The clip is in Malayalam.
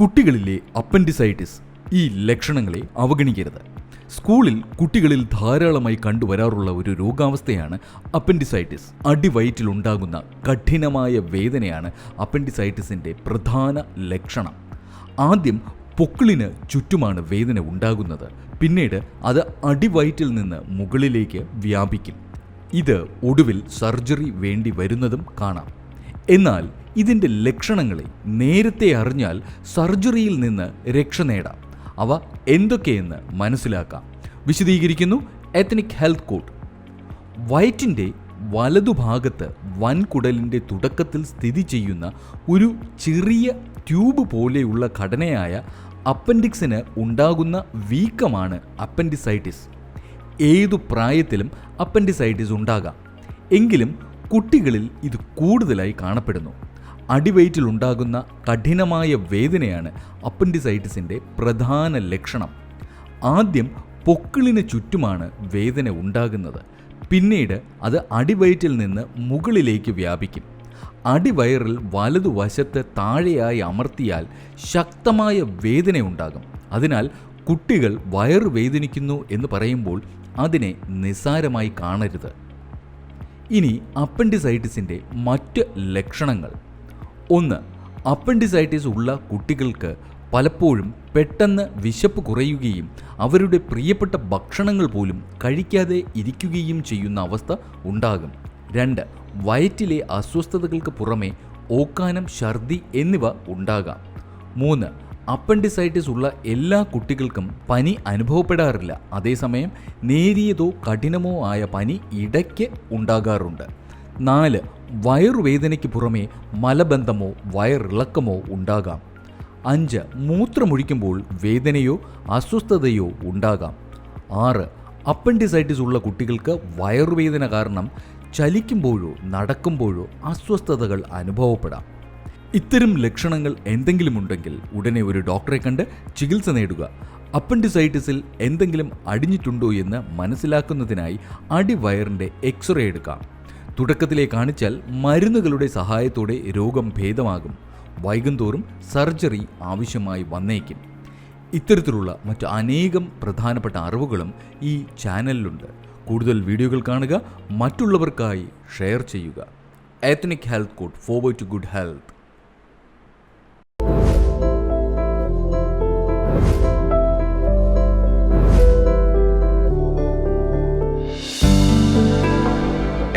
കുട്ടികളിലെ അപ്പൻഡിസൈറ്റിസ് ഈ ലക്ഷണങ്ങളെ അവഗണിക്കരുത്. സ്കൂളിൽ കുട്ടികളിൽ ധാരാളമായി കണ്ടുവരാറുള്ള ഒരു രോഗാവസ്ഥയാണ് അപ്പൻഡിസൈറ്റിസ്. അടിവയറ്റിലുണ്ടാകുന്ന കഠിനമായ വേദനയാണ് അപ്പൻഡിസൈറ്റിസിന്റെ പ്രധാന ലക്ഷണം. ആദ്യം പൊക്കിളിന് ചുറ്റുമാണ് വേദന ഉണ്ടാകുന്നത്. പിന്നീട് അത് അടിവയറ്റിൽ നിന്ന് മുകളിലേക്ക് വ്യാപിക്കും. ഇത് ഒടുവിൽ സർജറി വേണ്ടി വരുന്നതും കാണാം. എന്നാൽ ഇതിന്റെ ലക്ഷണങ്ങളെ നേരത്തെ അറിഞ്ഞാൽ സർജറിയിൽ നിന്ന് രക്ഷ നേടാം. അവ എന്തൊക്കെയെന്ന് മനസ്സിലാക്കാം. വിശദീകരിക്കുന്നു എത്നിക് ഹെൽത്ത് കോഡ് വയറ്റിന്റെ വലതുഭാഗത്ത് വൻകുടലിന്റെ തുടക്കത്തിൽ സ്ഥിതി ചെയ്യുന്ന ഒരു ചെറിയ ട്യൂബ് പോലെയുള്ള ഘടനയായ അപ്പൻഡിക്സിന് ഉണ്ടാകുന്ന വീക്കമാണ് അപ്പൻഡിസൈറ്റിസ്. ഏതു പ്രായത്തിലും അപ്പൻഡിസൈറ്റിസ് ഉണ്ടാകാം. എങ്കിലും കുട്ടികളിൽ ഇത് കൂടുതലായി കാണപ്പെടുന്നു. അടിവയറ്റിലുണ്ടാകുന്ന കഠിനമായ വേദനയാണ് അപ്പൻഡിസൈറ്റിസിന്റെ പ്രധാന ലക്ഷണം. ആദ്യം പൊക്കിളിന് ചുറ്റുമാണ് വേദന ഉണ്ടാകുന്നത്. പിന്നീട് അത് അടിവയറ്റിൽ നിന്ന് മുകളിലേക്ക് വ്യാപിക്കും. അടിവയറിൽ വലതുവശത്ത് താഴെയായി അമർത്തിയാൽ ശക്തമായ വേദനയുണ്ടാകും അതിനാൽ കുട്ടികൾ വയറ് വേദനിക്കുന്നു എന്ന് പറയുമ്പോൾ അതിനെ നിസ്സാരമായി കാണരുത്. ഇനി അപ്പൻഡിസൈറ്റിസിന്റെ മറ്റ് ലക്ഷണങ്ങൾ. ഒന്ന് അപ്പൻഡിസൈറ്റിസ് ഉള്ള കുട്ടികൾക്ക് പലപ്പോഴും പെട്ടെന്ന് വിശപ്പ് കുറയുകയും അവരുടെ പ്രിയപ്പെട്ട ഭക്ഷണങ്ങൾ പോലും കഴിക്കാതെ ഇരിക്കുകയും ചെയ്യുന്ന അവസ്ഥ ഉണ്ടാകും. രണ്ട് വയറ്റിലെ അസ്വസ്ഥതകൾക്ക് പുറമെ ഓക്കാനം ഛർദി എന്നിവ ഉണ്ടാകാം. മൂന്ന് അപ്പൻഡിസൈറ്റിസ് ഉള്ള എല്ലാ കുട്ടികൾക്കും പനി അനുഭവപ്പെടാറില്ല. അതേസമയം നേരിയതോ കഠിനമോ ആയ പനി ഇടയ്ക്ക് ഉണ്ടാകാറുണ്ട്. നാല് വയറുവേദനയ്ക്ക് പുറമേ മലബന്ധമോ വയറിളക്കമോ ഉണ്ടാകാം. അഞ്ച് മൂത്രമൊഴിക്കുമ്പോൾ വേദനയോ അസ്വസ്ഥതയോ ഉണ്ടാകാം. ആറ് അപ്പൻഡിസൈറ്റിസ് ഉള്ള കുട്ടികൾക്ക് വയറുവേദന കാരണം ചലിക്കുമ്പോഴോ നടക്കുമ്പോഴോ അസ്വസ്ഥതകൾ അനുഭവപ്പെടാം. ഇത്തരം ലക്ഷണങ്ങൾ എന്തെങ്കിലും ഉണ്ടെങ്കിൽ ഉടനെ ഒരു ഡോക്ടറെ കണ്ട് ചികിത്സ നേടുക. അപ്പൻഡിസൈറ്റിസിൽ എന്തെങ്കിലും അടിഞ്ഞിട്ടുണ്ടോ എന്ന് മനസ്സിലാക്കുന്നതിനായി അടിവയറിന്റെ എക്സ്റേ എടുക്കാം. തുടക്കത്തിലെ കാണിച്ചാൽ മരുന്നുകളുടെ സഹായത്തോടെ രോഗം ഭേദമാകും. വൈകുന്തോറും സർജറി ആവശ്യമായി വന്നേക്കും. ഇത്തരത്തിലുള്ള മറ്റ് അനേകം പ്രധാനപ്പെട്ട അറിവുകളും ഈ ചാനലിലുണ്ട്. കൂടുതൽ വീഡിയോകൾ കാണുക മറ്റുള്ളവർക്കായി ഷെയർ ചെയ്യുക. Ethnic health code forward to good health